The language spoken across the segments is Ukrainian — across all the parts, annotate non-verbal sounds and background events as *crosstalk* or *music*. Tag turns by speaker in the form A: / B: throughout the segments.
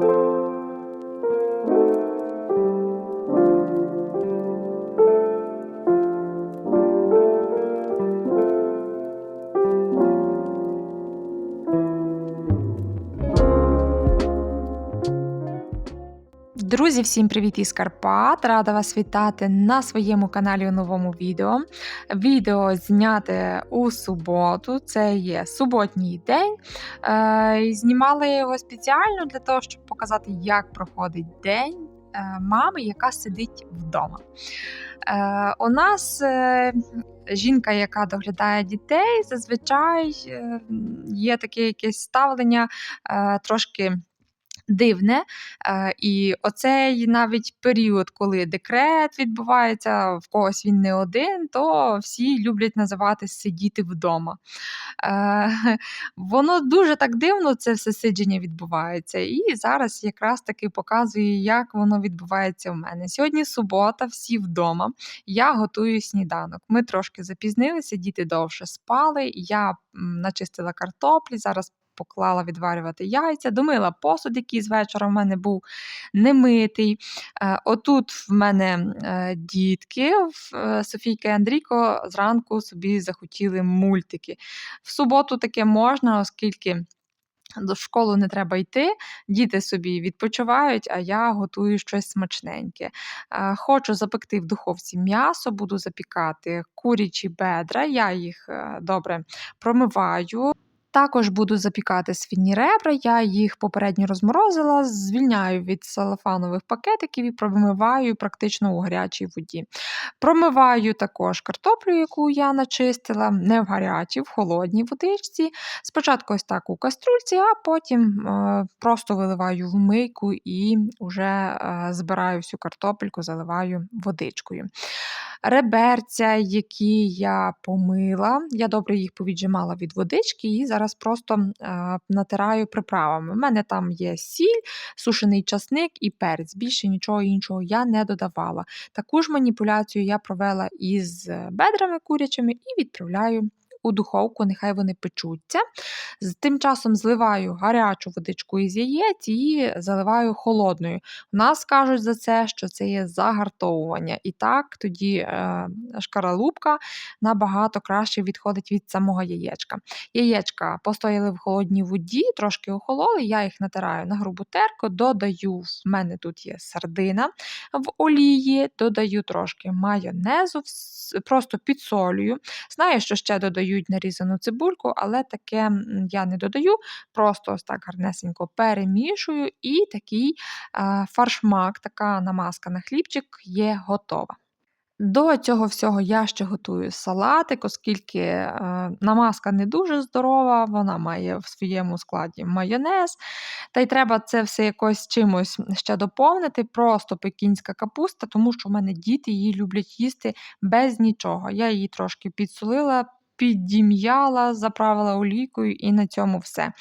A: thank you Друзі, всім привіт із Карпат! Рада вас вітати на своєму каналі у новому відео. Відео зняте у суботу, це є суботній день. Е, Знімала я його спеціально для того, щоб показати, як проходить день е, мами, яка сидить вдома. Е, У нас жінка, яка доглядає дітей, зазвичай є таке якесь ставлення трошки дивне. Е, І оцей навіть період, коли декрет відбувається, в когось він не один, то всі люблять називати сидіти вдома. Е, *laughs* Воно дуже так дивно, це все сидження відбувається. І зараз якраз таки показую, як воно відбувається в мене. Сьогодні субота, всі вдома. Я готую сніданок. Ми трошки запізнилися, діти довше спали. Я начистила картоплі. Зараз поклала відварювати яйця, домила посуд, який з вечора в мене був немитий. Е, Отут в мене е, дітки, е, Софійка і Андрійко зранку собі захотіли мультики. В суботу таке можна, оскільки. До школи не треба йти, діти собі відпочивають, а я готую щось смачненьке. Хочу запекти в духовці м'ясо, буду запікати курячі бедра, я їх добре промиваю. Також буду запікати свині ребра, я їх попередньо розморозила, звільняю від салафанових пакетиків і промиваю практично у гарячій воді. Промиваю також картоплю, яку я начистила, не в гарячій, в холодній водичці. Спочатку ось так у каструльці, а потім е, просто виливаю в мийку і вже е, збираю всю картопельку, заливаю водичкою. Реберця, які я помила, я добре їх повіджимала від водички і зараз просто е, натираю приправами. У мене там є сіль, сушений часник і перець. Більше нічого іншого я не додавала. Таку ж маніпуляцію я провела із бедрами курячими і відправляю. У духовку, нехай вони печуться. Тим часом зливаю гарячу водичку із яєць і заливаю холодною. У нас кажуть за це, що це є загартовування. І так тоді е, шкаралупка набагато краще відходить від самого яєчка. Яєчка постояли в холодній воді, трошки охололи, я їх натираю на грубу терку, додаю, в мене тут є сардина в олії, додаю трошки майонезу, просто підсолюю. Знаю, що ще додають нарізану цибульку, але таке я не додаю. Просто ось так гарнесенько перемішую, і такий е, фаршмак, така намазка на хлібчик є готова. До цього всього я ще готую салатик, оскільки е, намазка не дуже здорова, вона має в своєму складі майонез. Та й треба це все якось чимось ще доповнити. Просто пекінська капуста, тому що в мене діти її люблять їсти без нічого. Я її трошки підсолила. Піддім'яла, заправила олійкою і на цьому все.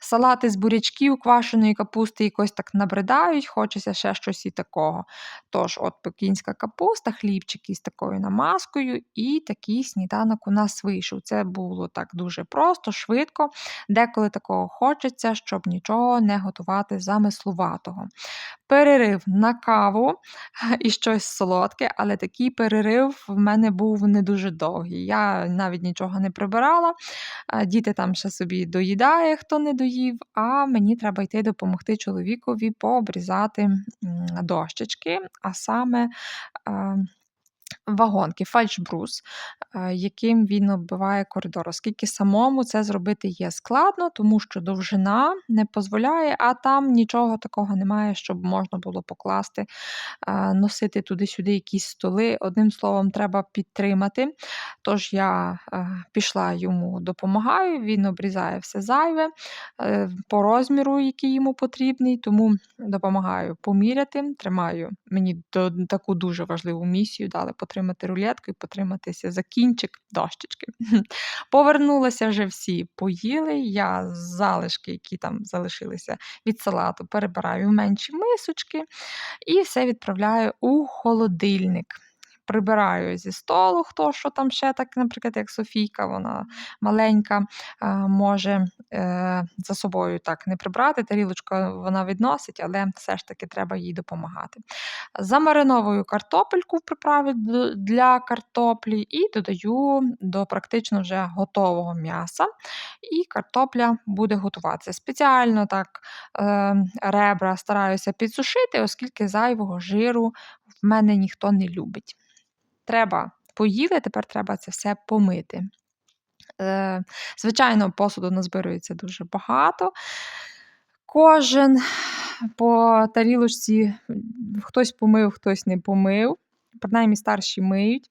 A: Салати з бурячків, квашеної капусти якось так набридають, хочеться ще щось і такого. Тож, от пекінська капуста, хлібчик із такою намазкою, і такий сніданок у нас вийшов. Це було так дуже просто, швидко. Деколи такого хочеться, щоб нічого не готувати замислуватого. Перерив на каву *laughs* і щось солодке, але такий перерив в мене був не дуже довгий. Я навіть нічого не прибирала. Діти там ще собі доїдає, хто не доїв, а мені треба йти допомогти чоловікові пообрізати дощечки, а саме. Вагонки, фальшбрус, е, яким він оббиває коридор, оскільки самому це зробити є складно, тому що довжина не дозволяє, а там нічого такого немає, щоб можна було покласти, е, носити туди-сюди якісь столи. Одним словом, треба підтримати. Тож я е, пішла йому допомагаю, він обрізає все зайве по розміру, який йому потрібний, тому допомагаю поміряти, тримаю. Мені таку дуже важливу місію дали потримати рулетку і потриматися за кінчик дощечки. *laughs* Повернулися вже всі поїли. Я залишки, які там залишилися від салату, перебираю в менші мисочки і все відправляю у холодильник. Прибираю зі столу, хто що там ще так, наприклад, як Софійка, вона маленька, може е, за собою так не прибрати. Тарілочку вона відносить, але все ж таки треба їй допомагати. Замариновую картопельку в приправі для картоплі і додаю до практично вже готового м'яса. І картопля буде готуватися. Спеціально так е, ребра стараюся підсушити, оскільки зайвого жиру в мене ніхто не любить. Треба поїли, тепер треба це все помити. Е, Звичайно, посуду назбирується дуже багато. Кожен по тарілочці хтось помив, хтось не помив. Принаймні старші миють.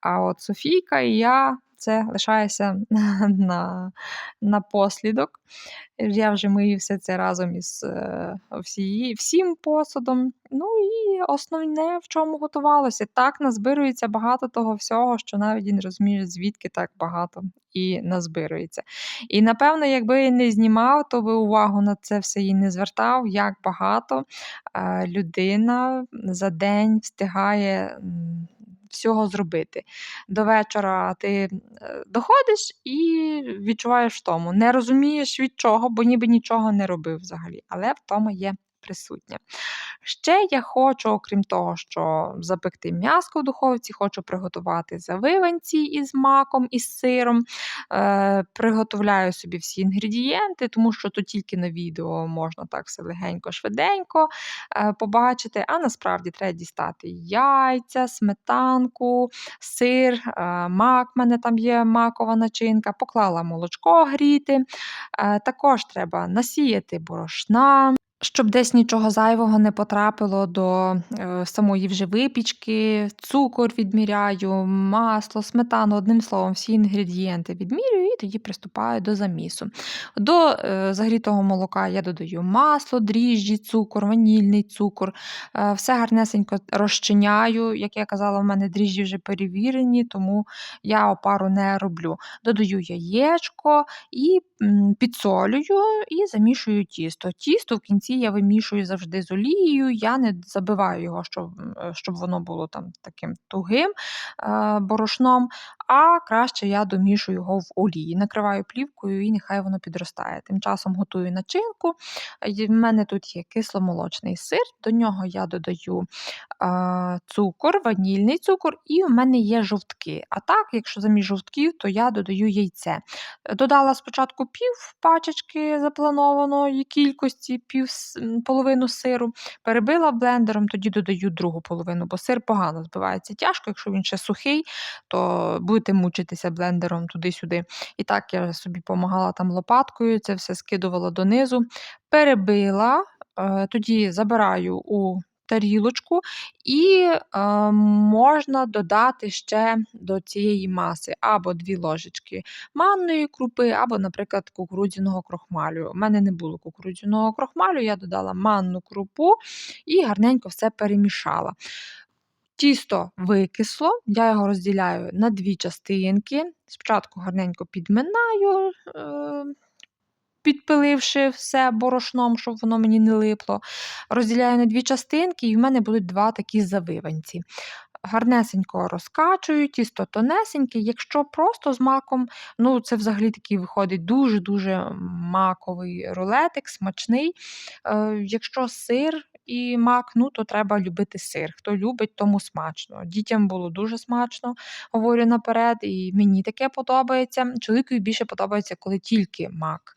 A: А от Софійка і я це лишається *laughs* на на послідок. Я вже мию все це разом із е, всі, всім посудом. Ну і основне, в чому готувалося. Так назбирується багато того всього, що навіть і не розумієш, звідки так багато і назбирується. І напевно, якби не знімав, то би увагу на це все і не звертав, як багато е, людина за день встигає всього зробити. До вечора ти доходиш і відчуваєш втому. Не розумієш від чого, бо ніби нічого не робив взагалі, але втома є присутня. Ще я хочу, окрім того, що запекти м'яско в духовці, хочу приготувати завиванці із маком і сиром. Е, Приготовляю собі всі інгредієнти, тому що то тільки на відео можна так все легенько, швиденько е, побачити. А насправді треба дістати яйця, сметанку, сир, е, мак, в мене там є макова начинка, поклала молочко гріти. Е, також треба насіяти борошна. Щоб десь нічого зайвого не потрапило до е, самої вже випічки, цукор відміряю, масло, сметану, одним словом, всі інгредієнти відмірюю і тоді приступаю до замісу. До е, загрітого молока я додаю масло, дріжджі, цукор, ванільний цукор, е, все гарнесенько розчиняю. Як я казала, в мене дріжджі вже перевірені, тому я опару не роблю. Додаю яєчко і підсолюю і замішую тісто. Тісто в кінці я вимішую завжди з олією, я не забиваю його, щоб е, щоб воно було там таким тугим е, борошном, а краще я домішую його в олії. Накриваю плівкою і нехай воно підростає. Тим часом готую начинку. В мене тут є кисломолочний сир, до нього я додаю е, цукор, ванільний цукор, і в мене є жовтки. А так, якщо замість жовтків, то я додаю яйце. Додала спочатку пів пачечки запланованої кількості, пів половину сиру, перебила блендером, тоді додаю другу половину, бо сир погано збивається тяжко, якщо він ще сухий, то будете мучитися блендером туди-сюди. І так я собі допомагала там лопаткою, це все скидувала донизу, перебила, е, тоді забираю у тарілочку, і е, можна додати ще до цієї маси або дві ложечки манної крупи, або, наприклад, кукурудзяного крохмалю. У мене не було кукурудзяного крохмалю, я додала манну крупу і гарненько все перемішала. Тісто викисло, я його розділяю на дві частинки. Спочатку гарненько підминаю. Е, підпиливши все борошном, щоб воно мені не липло. Розділяю на дві частинки, і в мене будуть два такі завиванці. Гарнесенько розкачую, тісто тонесеньке. Якщо просто з маком, ну це взагалі такий виходить дуже-дуже маковий рулетик, смачний. Е, Якщо сир і мак, ну то треба любити сир. Хто любить, тому смачно. Дітям було дуже смачно, говорю наперед, і мені таке подобається. Чоловікові більше подобається, коли тільки мак.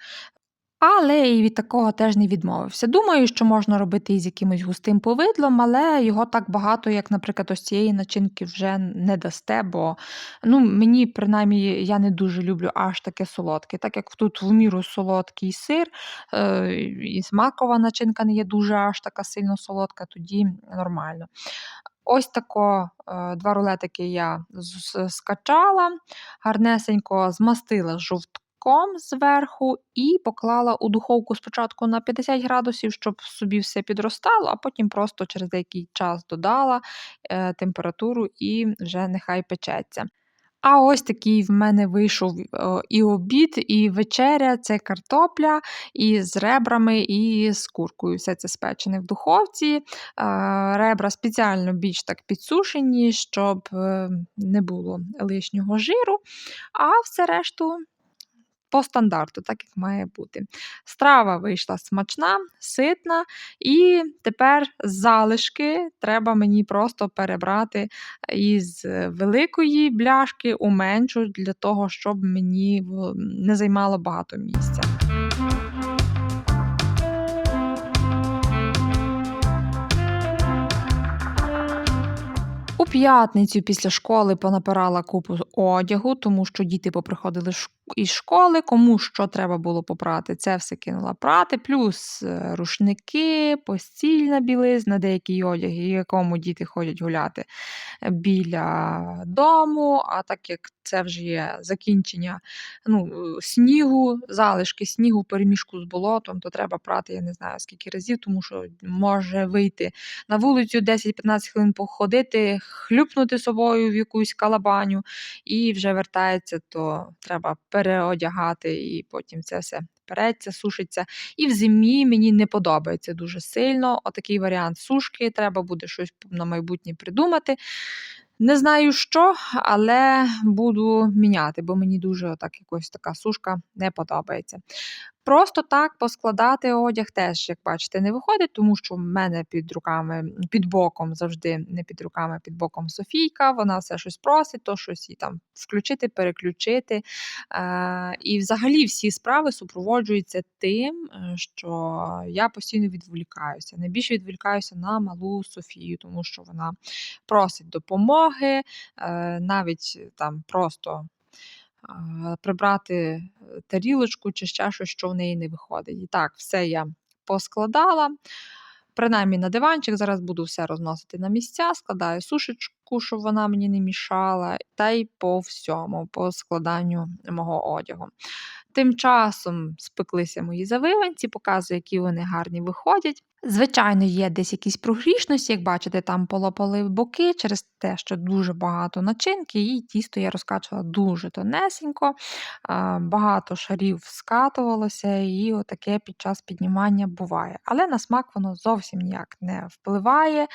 A: Але і від такого теж не відмовився. Думаю, що можна робити із якимось густим повидлом, але його так багато, як, наприклад, ось цієї начинки вже не дасте, бо ну, мені, принаймні, я не дуже люблю аж таке солодке. Так як тут в міру солодкий сир, е, і смакова начинка не є дуже аж така сильно солодка, тоді нормально. Ось тако е, два рулетики я скачала, гарнесенько змастила жовтком молоком зверху і поклала у духовку спочатку на 50 градусів, щоб собі все підростало, а потім просто через деякий час додала е, температуру і вже нехай печеться. А ось такий в мене вийшов е, і обід, і вечеря це картопля із ребрами і з куркою. Все це спечене в духовці. Е, ребра спеціально більш так підсушені, щоб е, не було лишнього жиру, а все решту по стандарту, так як має бути. Страва вийшла смачна, ситна, і тепер залишки треба мені просто перебрати із великої бляшки у меншу, для того, щоб мені не займало багато місця. П'ятницю після школи понапирала купу одягу, тому що діти поприходили із школи, кому що треба було попрати, це все кинула прати, плюс е, рушники, постільна білизна, деякі одяги, якому діти ходять гуляти біля дому. А так як це вже є закінчення ну, снігу, залишки снігу, переміжку з болотом, то треба прати, я не знаю скільки разів, тому що може вийти на вулицю 10-15 хвилин походити, хлюпнути собою в якусь калабаню і вже вертається, то треба переодягати, і потім це все переться, сушиться. І в зимі мені не подобається дуже сильно. Отакий варіант сушки. Треба буде щось на майбутнє придумати. Не знаю що, але буду міняти, бо мені дуже так якось така сушка не подобається. Просто так поскладати одяг теж, як бачите, не виходить, тому що в мене під руками, під боком завжди не під руками, під боком Софійка. Вона все щось просить, то щось і там включити, переключити. Е, І взагалі всі справи супроводжуються тим, е, що я постійно відволікаюся. Найбільше відволікаюся на малу Софію, тому що вона просить допомоги, е, навіть там просто прибрати е, тарілочку чи ще що в неї не виходить. І так, все я поскладала. Принаймні на диванчик, зараз буду все розносити на місця, складаю сушечку, щоб вона мені не мішала, та й по всьому, по складанню мого одягу. Тим часом спеклися мої завиванці, показую, які вони гарні виходять. Звичайно, є десь якісь прогрішності, як бачите, там полопали боки через те, що дуже багато начинки, і тісто я розкачувала дуже тонесенько, багато шарів скатувалося, і отаке під час піднімання буває. Але на смак воно зовсім ніяк не впливає.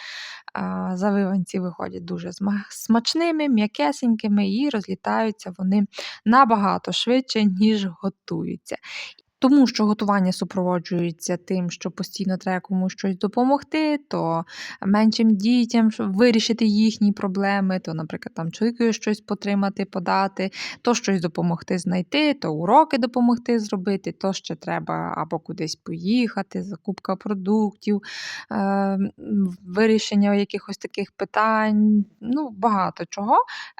A: Завиванці виходять дуже смачними, м'якесенькими і розлітаються вони набагато швидше, ніж готуються. Тому що готування супроводжується тим, що постійно треба комусь щось допомогти, то меншим дітям вирішити їхні проблеми, то, наприклад, там чоловікові щось потримати, подати, то щось допомогти знайти, то уроки допомогти зробити, то ще треба або кудись поїхати, закупка продуктів, е, вирішення якихось таких питань, ну, багато чого.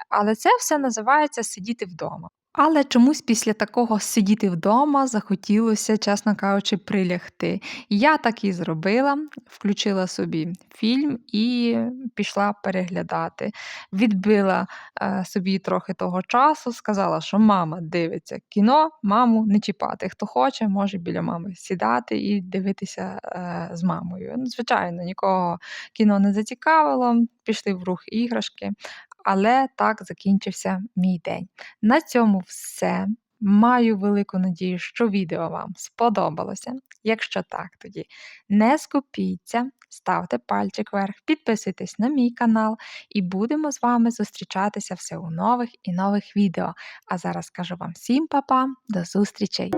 A: Але це все називається сидіти вдома. Але чомусь після такого сидіти вдома захотілося, чесно кажучи, прилягти. Я так і зробила, включила собі фільм і пішла переглядати. Відбила е, собі трохи того часу, сказала, що мама дивиться кіно, маму не чіпати. Хто хоче, може біля мами сідати і дивитися е, з мамою. Ну, Звичайно, нікого кіно не зацікавило, пішли в рух іграшки. Але так закінчився мій день. На цьому все. Маю велику надію, що відео вам сподобалося. Якщо так, тоді не скупіться, ставте пальчик вверх, підписуйтесь на мій канал, і будемо з вами зустрічатися все у нових і нових відео. А зараз кажу вам всім па-па, до зустрічей!